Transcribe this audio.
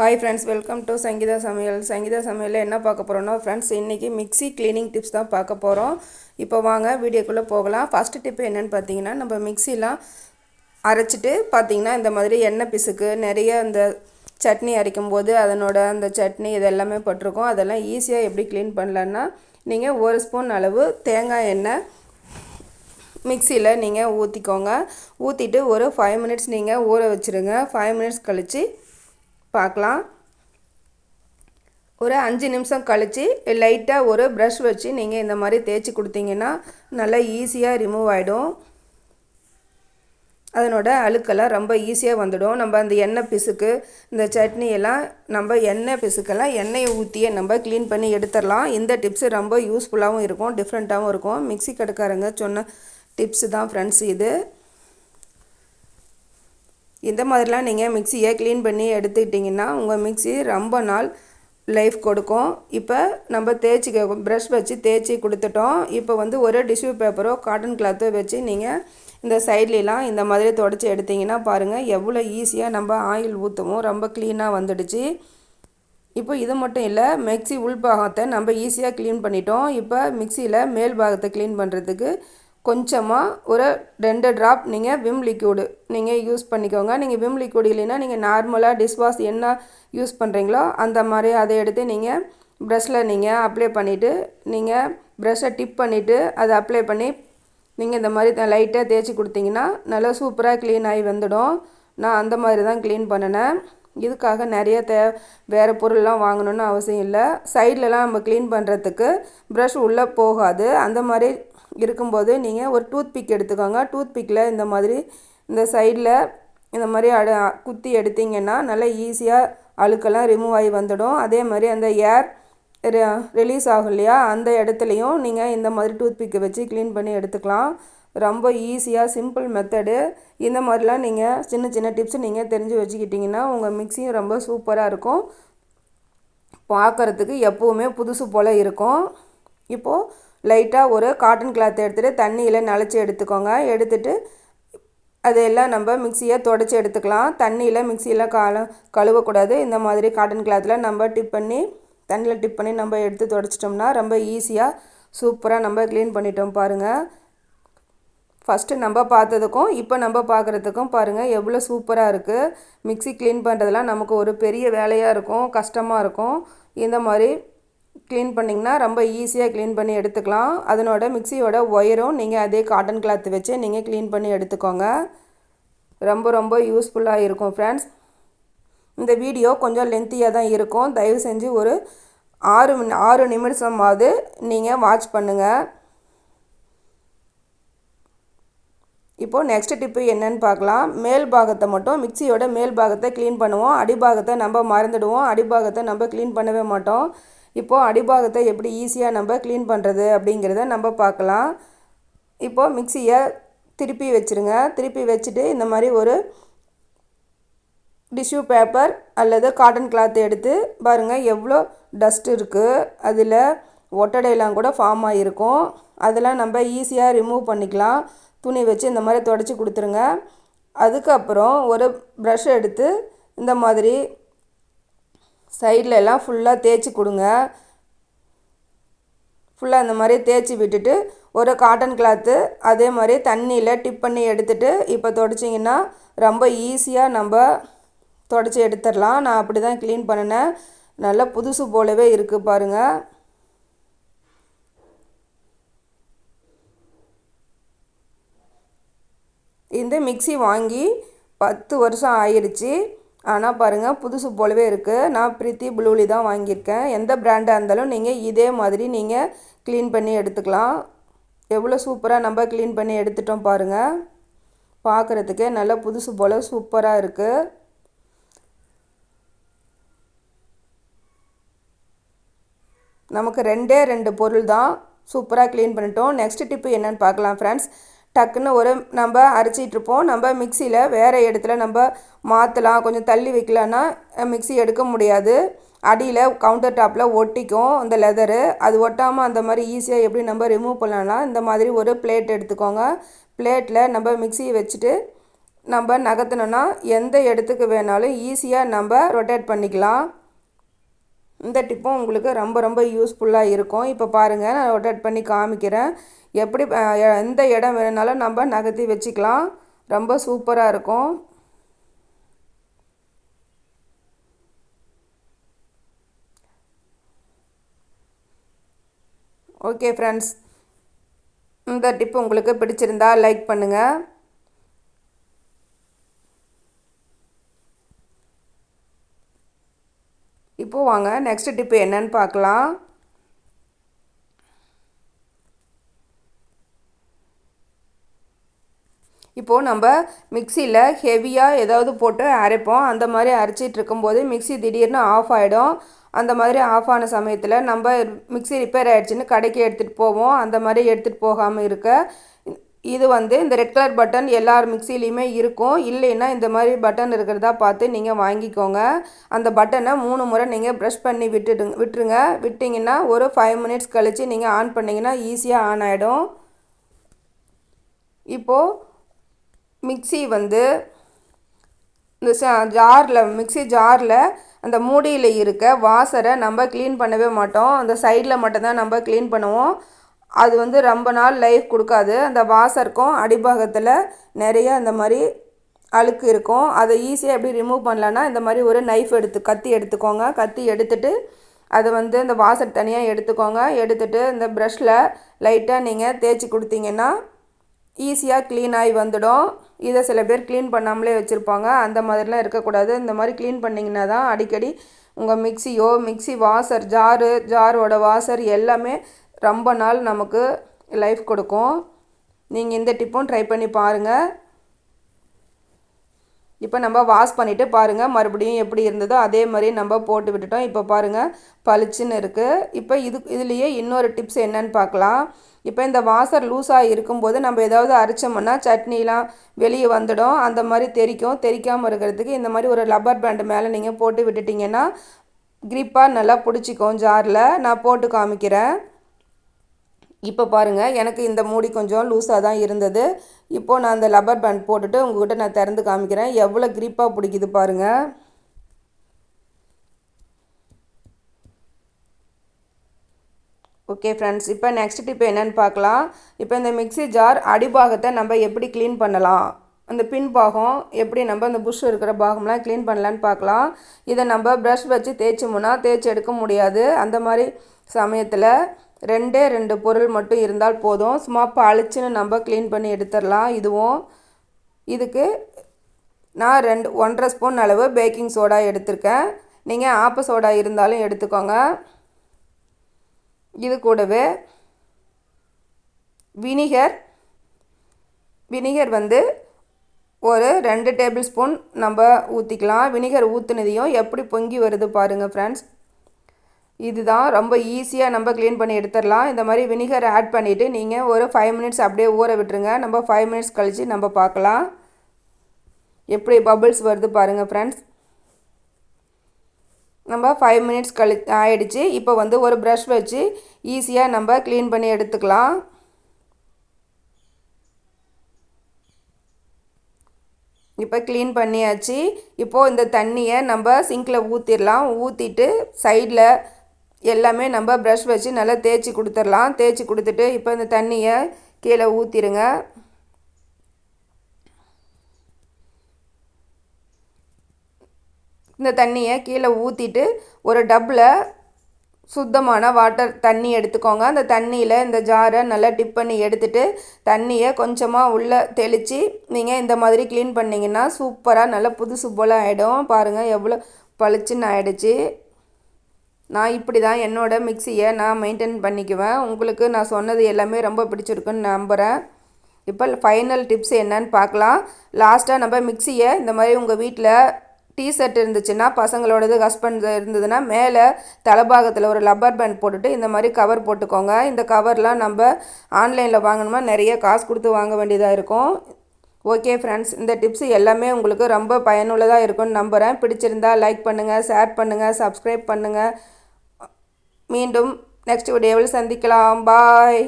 Hi friends welcome to Sangeetha Samayal Sangeetha சமையலில் என்ன பார்க்க போகிறோன்னா ஃப்ரெண்ட்ஸ் இன்றைக்கி மிக்ஸி க்ளீனிங் டிப்ஸ் தான் பார்க்க போகிறோம் இப்போ வாங்க வீடியோக்குள்ளே போகலாம். ஃபஸ்ட்டு டிப்பு என்னென்னு பார்த்தீங்கன்னா நம்ம மிக்ஸிலாம் அரைச்சிட்டு பார்த்தீங்கன்னா இந்த மாதிரி எண்ணெய் பிசுக்கு நிறைய இந்த சட்னி அரைக்கும் போது அதனோட அந்த சட்னி இது எல்லாமே பட்டிருக்கும். அதெல்லாம் ஈஸியாக எப்படி க்ளீன் பண்ணலான்னா நீங்கள் ஒரு ஸ்பூன் அளவு தேங்காய் எண்ணெய் மிக்சியில் நீங்கள் ஊற்றிக்கோங்க ஊற்றிட்டு ஒரு ஃபைவ் மினிட்ஸ் நீங்கள் ஊற வச்சுருங்க. ஃபைவ் மினிட்ஸ் கழித்து பார்க்கலாம். ஒரு அஞ்சு நிமிஷம் கழித்து லைட்டாக ஒரு ப்ரஷ் வச்சு நீங்கள் இந்த மாதிரி தேய்ச்சி கொடுத்தீங்கன்னா நல்லா ஈஸியாக ரிமூவ் ஆகிடும் அதனோட அழுக்கெல்லாம் ரொம்ப ஈஸியாக வந்துடும். நம்ம அந்த எண்ணெய் பிசுக்கு இந்த சட்னி எல்லாம் நம்ம எண்ணெய் பிசுக்கெல்லாம் எண்ணெயை ஊற்றியே நம்ம க்ளீன் பண்ணி எடுத்துடலாம். இந்த டிப்ஸு ரொம்ப யூஸ்ஃபுல்லாகவும் இருக்கும் டிஃப்ரெண்ட்டாகவும் இருக்கும். மிக்சி கடைக்காரங்க சொன்ன டிப்ஸு தான் ஃப்ரெண்ட்ஸ் இது. இந்த மாதிரிலாம் நீங்கள் மிக்சியை க்ளீன் பண்ணி எடுத்துக்கிட்டிங்கன்னா உங்கள் மிக்சி ரொம்ப நாள் லைஃப் கொடுக்கும். இப்போ நம்ம தேய்ச்சி ப்ரஷ் வச்சு தேய்ச்சி கொடுத்துட்டோம். இப்போ வந்து ஒரு டிஷ்யூ பேப்பரோ காட்டன் கிளாத்தோ வச்சு நீங்கள் இந்த சைட்லலாம் இந்த மாதிரி தொடச்சி எடுத்திங்கன்னா பாருங்கள் எவ்வளோ ஈஸியாக நம்ம ஆயில் ஊற்றுவோம் ரொம்ப க்ளீனாக வந்துடுச்சு. இப்போ இது மட்டும் இல்லை மிக்சி உள்பாகத்தை நம்ம ஈஸியாக க்ளீன் பண்ணிட்டோம். இப்போ மிக்சியில் மேல் பாகத்தை க்ளீன் பண்ணுறதுக்கு கொஞ்சமாக ஒரு ரெண்டு ட்ராப் நீங்கள் விம் லிக்யூடு நீங்கள் யூஸ் பண்ணிக்கோங்க. நீங்கள் விம் லிக்யூடு இல்லைன்னா நீங்கள் நார்மலாக டிஷ்வாஷ் என்ன யூஸ் பண்ணுறீங்களோ அந்த மாதிரி அதை எடுத்து நீங்கள் ப்ரெஷ்ஷில் நீங்கள் அப்ளை பண்ணிவிட்டு நீங்கள் ப்ரெஷ்ஷை டிப் பண்ணிவிட்டு அதை அப்ளை பண்ணி நீங்கள் இந்த மாதிரி லைட்டாக தேய்ச்சி கொடுத்தீங்கன்னா நல்லா சூப்பராக க்ளீன் ஆகி வந்துடும். நான் அந்த மாதிரி தான் க்ளீன் பண்ணினேன். இதுக்காக நிறைய தே வேறு பொருள்லாம் வாங்கணுன்னு அவசியம் இல்லை. சைட்லலாம் நம்ம க்ளீன் பண்ணுறதுக்கு ப்ரஷ் உள்ளே போகாது. அந்த மாதிரி இருக்கும்போது நீங்கள் ஒரு டூத் பிக் எடுத்துக்கோங்க. டூத் பிக்கில் இந்த மாதிரி இந்த சைடில் இந்த மாதிரி அடு குத்தி எடுத்திங்கன்னா நல்லா ஈஸியாக அழுக்கெல்லாம் ரிமூவ் ஆகி வந்துடும். அதே மாதிரி அந்த ஏர் ரிலீஸ் ஆகும் இல்லையா? அந்த இடத்துலையும் நீங்கள் இந்த மாதிரி டூத் பிக்கை வச்சு க்ளீன் பண்ணி எடுத்துக்கலாம். ரொம்ப ஈஸியாக சிம்பிள் மெத்தடு இந்த மாதிரிலாம் நீங்கள் சின்ன சின்ன டிப்ஸ் நீங்கள் தெரிஞ்சு வச்சுக்கிட்டிங்கன்னா உங்கள் மிக்சியும் ரொம்ப சூப்பராக இருக்கும். பார்க்குறதுக்கு எப்போவுமே புதுசு போல் இருக்கும். இப்போது லைட்டாக ஒரு காட்டன் கிளாத் எடுத்துகிட்டு தண்ணியில் நனைச்சி எடுத்துக்கோங்க. எடுத்துகிட்டு அதையெல்லாம் நம்ம மிக்சியை தொடச்சி எடுத்துக்கலாம். தண்ணியில் மிக்சியில் கால கழுவக்கூடாது. இந்த மாதிரி காட்டன் கிளாத்தில் நம்ம டிப் பண்ணி தண்ணியில் டிப் பண்ணி நம்ம எடுத்து தொடச்சிட்டோம்னா ரொம்ப ஈஸியாக சூப்பராக நம்ம க்ளீன் பண்ணிட்டோம் பாருங்கள் ஃபஸ்ட்டு நம்ம பார்த்ததுக்கும் இப்போ நம்ம பார்க்குறதுக்கும் பாருங்கள் எவ்வளோ சூப்பராக இருக்குது மிக்சி க்ளீன் பண்ணுறதுலாம் நமக்கு ஒரு பெரிய வேலையாக இருக்கும் கஷ்டமாக இருக்கும். இந்த மாதிரி க்ளீன் பண்ணிங்கன்னா ரொம்ப ஈஸியாக க்ளீன் பண்ணி எடுத்துக்கலாம். அதனோட மிக்சியோட ஒயரும் நீங்கள் அதே காட்டன் கிளாத் வச்சு நீங்கள் க்ளீன் பண்ணி எடுத்துக்கோங்க. ரொம்ப ரொம்ப யூஸ்ஃபுல்லாக இருக்கும் ஃப்ரெண்ட்ஸ் இந்த வீடியோ கொஞ்சம் லென்த்தியாக தான் இருக்கும். தயவு செஞ்சு ஒரு ஆறு ஆறு நிமிஷமாவது நீங்கள் வாட்ச் பண்ணுங்கள் இப்போது நெக்ஸ்ட் டிப்பு என்னன்னு பார்க்கலாம். மேல் பாகத்தை மட்டும் மிக்சியோட மேல் பாகத்தை க்ளீன் பண்ணுவோம். அடிபாகத்தை நம்ம மறந்துடுவோம். அடிபாகத்தை நம்ம க்ளீன் பண்ணவே மாட்டோம். இப்போது அடிபாகத்தை எப்படி ஈஸியாக நம்ம க்ளீன் பண்ணுறது அப்படிங்கிறத நம்ம பார்க்கலாம். இப்போது மிக்சியை திருப்பி வச்சுருங்க. திருப்பி வச்சுட்டு இந்த மாதிரி ஒரு டிஷ்யூ பேப்பர் அல்லது காட்டன் கிளாத் எடுத்து பாருங்கள் எவ்வளோ டஸ்ட் இருக்குது அதில் ஒட்டடையெல்லாம் கூட ஃபார்ம் ஆகிருக்கும் அதெல்லாம் நம்ம ஈஸியாக ரிமூவ் பண்ணிக்கலாம். துணி வச்சு இந்த மாதிரி தொடச்சி கொடுத்துருங்க. அதுக்கப்புறம் ஒரு ப்ரஷ் எடுத்து இந்த மாதிரி சைடில் எல்லாம் ஃபுல்லாக தேய்ச்சி கொடுங்க. ஃபுல்லாக இந்த மாதிரி தேய்ச்சி விட்டுட்டு ஒரு காட்டன் கிளாத்து அதே மாதிரி தண்ணியில் டிப் பண்ணி எடுத்துகிட்டு இப்போ தொடச்சிங்கன்னா ரொம்ப ஈஸியாக நம்ம தொடச்சி எடுத்துடலாம். நான் அப்படி தான் க்ளீன் பண்ணினேன். நல்லா புதுசு போலவே இருக்குது பாருங்கள் இந்த மிக்சி வாங்கி பத்து வருஷம் ஆயிடுச்சு ஆனால் பாருங்கள் புதுசு போலவே இருக்குது நான் பிரீத்தி ப்ளூலி தான் வாங்கியிருக்கேன். எந்த பிராண்டாக இருந்தாலும் நீங்கள் இதே மாதிரி நீங்கள் க்ளீன் பண்ணி எடுத்துக்கலாம். எவ்வளோ சூப்பராக நம்ம க்ளீன் பண்ணி எடுத்துட்டோம் பாருங்கள் பார்க்குறதுக்கே நல்லா புதுசு போல் சூப்பராக இருக்குது நமக்கு ரெண்டே ரெண்டு பொருள் தான் சூப்பராக க்ளீன் பண்ணிட்டோம். நெக்ஸ்ட் டிப்பு என்னென்னு பார்க்கலாம் ஃப்ரெண்ட்ஸ் டக்குன்னு ஒரு நம்ம அரைச்சிட்ருப்போம் நம்ம மிக்சியில் வேறு இடத்துல நம்ம மாற்றலாம் கொஞ்சம் தள்ளி வைக்கலான்னா மிக்சி எடுக்க முடியாது. அடியில் கவுண்டர் டாப்பில் ஒட்டிக்கும் அந்த லெதரு அது ஒட்டாமல் அந்த மாதிரி ஈஸியாக எப்படி நம்ம ரிமூவ் பண்ணலாம்னா இந்த மாதிரி ஒரு பிளேட் எடுத்துக்கோங்க. பிளேட்டில் நம்ம மிக்சியை வச்சுட்டு நம்ம நகர்த்தணுன்னா எந்த இடத்துக்கு வேணாலும் ஈஸியாக நம்ம ரொட்டேட் பண்ணிக்கலாம். இந்த டிப்பும் உங்களுக்கு ரொம்ப ரொம்ப யூஸ்ஃபுல்லாக இருக்கும். இப்போ பாருங்கள் நான் ரொட்டேட் பண்ணி காமிக்கிறேன். எப்படி எந்த இடம் வேணுனாலும் நம்ம நகர்த்தி வச்சுக்கலாம். ரொம்ப சூப்பராக இருக்கும். ஓகே ஃப்ரெண்ட்ஸ் இந்த டிப் உங்களுக்கு பிடிச்சிருந்தா லைக் பண்ணுங்கள் இப்போது வாங்க நெக்ஸ்ட் டிப்பு என்னன்னு பார்க்கலாம். இப்போது நம்ம மிக்சியில் ஹெவியாக ஏதாவது போட்டு அரைப்போம். அந்த மாதிரி அரைச்சிட்டு இருக்கும்போது மிக்சி திடீர்னு ஆஃப் ஆகிடும் அந்த மாதிரி ஆஃப் ஆன சமயத்தில் நம்ம மிக்சி ரிப்பேர் ஆகிடுச்சின்னு கடைக்கு எடுத்துகிட்டு போவோம். அந்த மாதிரி எடுத்துகிட்டு போகாமல் இருக்க இது வந்து இந்த ரெட் கலர் பட்டன் எல்லார் மிக்சிலையுமே இருக்கும். இல்லைன்னா இந்த மாதிரி பட்டன் இருக்கிறதா பார்த்து நீங்கள் வாங்கிக்கோங்க. அந்த பட்டனை மூணு முறை நீங்கள் ப்ரெஷ் பண்ணி விட்டுடுங்க விட்டுருங்க. விட்டிங்கன்னா ஒரு ஃபைவ் மினிட்ஸ் கழித்து நீங்கள் ஆன் பண்ணிங்கன்னா ஈஸியாக ஆன் ஆகிடும் இப்போது மிக்சி வந்து இந்த ஜாரில் மிக்சி ஜாரில் அந்த மூடியில் இருக்க வாசரை நம்ம க்ளீன் பண்ணவே மாட்டோம். அந்த சைடில் மட்டும்தான் நம்ம க்ளீன் பண்ணுவோம். அது வந்து ரொம்ப நாள் லைஃப் கொடுக்காது. அந்த வாசருக்கும் அடிபாகத்தில் நிறைய அந்த மாதிரி அழுக்கு இருக்கும். அதை ஈஸியாக எப்படி ரிமூவ் பண்ணலான்னா இந்த மாதிரி ஒரு நைஃப் எடுத்து கத்தி எடுத்துக்கோங்க. கத்தி எடுத்துட்டு அதை வந்து இந்த வாசர் தனியாக எடுத்துக்கோங்க. எடுத்துட்டு இந்த ப்ரஷில் லைட்டாக நீங்கள் தேய்ச்சி கொடுத்தீங்கன்னா ஈஸியாக க்ளீன் ஆகி வந்துடும். இதை சில பேர் க்ளீன் பண்ணாமலே வச்சுருப்பாங்க. அந்த மாதிரிலாம் இருக்கக்கூடாது. இந்த மாதிரி க்ளீன் பண்ணிங்கன்னா தான் அடிக்கடி உங்கள் மிக்சியோ மிக்சி வாசர் ஜாரு ஜாரோட வாசர் எல்லாமே ரொம்ப நாள் நமக்கு லைஃப் கொடுக்கும். நீங்கள் இந்த டிப்பும் ட்ரை பண்ணி பாருங்கள் இப்போ நம்ம வாஷ் பண்ணிவிட்டு பாருங்கள் மறுபடியும் எப்படி இருந்ததோ அதே மாதிரி நம்ம போட்டு விட்டுட்டோம். இப்போ பாருங்கள் பளிச்சுன்னு இருக்குது இப்போ இது இதுலேயே இன்னொரு டிப்ஸ் என்னன்னு பார்க்கலாம். இப்போ இந்த வாசர் லூஸாக இருக்கும்போது நம்ம ஏதாவது அரைச்சோம்னா சட்னிலாம் வெளியே வந்துடும். அந்த மாதிரி தெரிக்கும். தெரிக்காமல் இருக்கிறதுக்கு இந்த மாதிரி ஒரு லப்பர் பேண்டு மேலே நீங்கள் போட்டு விட்டுட்டிங்கன்னா க்ரிப்பாக நல்லா பிடிச்சிக்கும் ஜாரில் நான் போட்டு காமிக்கிறேன். இப்போ பாருங்கள் எனக்கு இந்த மூடி கொஞ்சம் லூஸாக தான் இருந்தது. இப்போது நான் அந்த லப்பர் பேண்ட் போட்டுட்டு உங்கள்கிட்ட நான் திறந்து காமிக்கிறேன். எவ்வளோ க்ரிப்பாக பிடிக்குது பாருங்கள் ஓகே ஃப்ரெண்ட்ஸ் இப்போ நெக்ஸ்ட் டிப் என்னென்னு பார்க்கலாம். இப்போ இந்த மிக்சி ஜார் அடிபாகத்தை நம்ம எப்படி க்ளீன் பண்ணலாம்? அந்த பின் பாகம் எப்படி நம்ம அந்த புஷ் இருக்கிற பாகம்லாம் க்ளீன் பண்ணலான்னு பார்க்கலாம். இதை நம்ம ப்ரஷ் வச்சு தேய்ச்சோம்னா தேய்ச்சி எடுக்க முடியாது. அந்த மாதிரி சமயத்தில் ரெண்டே ரெண்டு பொருள் மட்டும் இருந்தால் போதும். சும்மா பளிச்சுன்னு நம்ம க்ளீன் பண்ணி எடுத்துடலாம். இதுவும் இதுக்கு நான் ரெண்டு ஒன்றரை ஸ்பூன் அளவு பேக்கிங் சோடா எடுத்திருக்கேன். நீங்கள் ஆப்ப சோடா இருந்தாலும் எடுத்துக்கோங்க. இது கூடவே வினிகர் வினிகர் வந்து ஒரு ரெண்டு டேபிள் ஸ்பூன் நம்ம ஊற்றிக்கலாம் வினிகர் ஊற்றுனதையும் எப்படி பொங்கி வருது பாருங்கள் ஃப்ரெண்ட்ஸ் இதுதான் ரொம்ப ஈஸியாக நம்ம க்ளீன் பண்ணி எடுத்துடலாம். இந்த மாதிரி வினிகர் ஆட் பண்ணிவிட்டு நீங்கள் ஒரு ஃபைவ் மினிட்ஸ் அப்படியே ஊற விட்டுருங்க. நம்ம ஃபைவ் மினிட்ஸ் கழித்து நம்ம பார்க்கலாம். எப்படி பபுள்ஸ் வருது பாருங்கள் ஃப்ரெண்ட்ஸ் நம்ம ஃபைவ் மினிட்ஸ் கழி ஆயிடுச்சு. இப்போ வந்து ஒரு ப்ரஷ் வச்சு ஈஸியாக நம்ம க்ளீன் பண்ணி எடுத்துக்கலாம். இப்போ க்ளீன் பண்ணியாச்சு. இப்போது இந்த தண்ணியை நம்ம சிங்கில் ஊற்றிடலாம் ஊற்றிட்டு சைடில் எல்லாமே நம்ம ப்ரஷ் வச்சு நல்லா தேய்ச்சி கொடுத்துடலாம். தேய்ச்சி கொடுத்துட்டு இப்போ இந்த தண்ணியை கீழே ஊற்றிடுங்க இந்த தண்ணியை கீழே ஊற்றிட்டு ஒரு டப்பில் சுத்தமான வாட்டர் தண்ணி எடுத்துக்கோங்க. அந்த தண்ணியில் இந்த ஜாரை நல்லா டிப் பண்ணி எடுத்துகிட்டு தண்ணியை கொஞ்சமாக உள்ளே தெளித்து நீங்கள் இந்த மாதிரி க்ளீன் பண்ணிங்கன்னா சூப்பராக நல்லா புதுசு போல் ஆகிடும் பாருங்கள் எவ்வளோ பளிச்சுன்னு ஆகிடுச்சி நான் இப்படி தான் என்னோடய மிக்சியை நான் மெயின்டைன் பண்ணிக்குவேன். உங்களுக்கு நான் சொன்னது எல்லாமே ரொம்ப பிடிச்சிருக்குன்னு நம்புகிறேன் இப்போ ஃபைனல் டிப்ஸ் என்னன்னு பார்க்கலாம். லாஸ்ட்டாக நம்ம மிக்சியை இந்த மாதிரி உங்கள் வீட்டில் டீ ஷர்ட் இருந்துச்சுன்னா பசங்களோடது ஹஸ்பண்ட் இருந்ததுன்னா மேலே தலைபாகத்தில் ஒரு லப்பர் பேண்ட் போட்டுட்டு இந்த மாதிரி கவர் போட்டுக்கோங்க. இந்த கவர்லாம் நம்ம ஆன்லைனில் வாங்கணுமா? நிறைய காசு கொடுத்து வாங்க வேண்டியதாக இருக்கும். ஓகே ஃப்ரெண்ட்ஸ் இந்த டிப்ஸ் எல்லாமே உங்களுக்கு ரொம்ப பயனுள்ளதாக இருக்கும்னு நம்புகிறேன் பிடிச்சிருந்தா லைக் பண்ணுங்கள் ஷேர் பண்ணுங்கள் சப்ஸ்கிரைப் பண்ணுங்கள் மீண்டும் நெக்ஸ்ட் வீடியோவில் சந்திக்கலாம் பாய்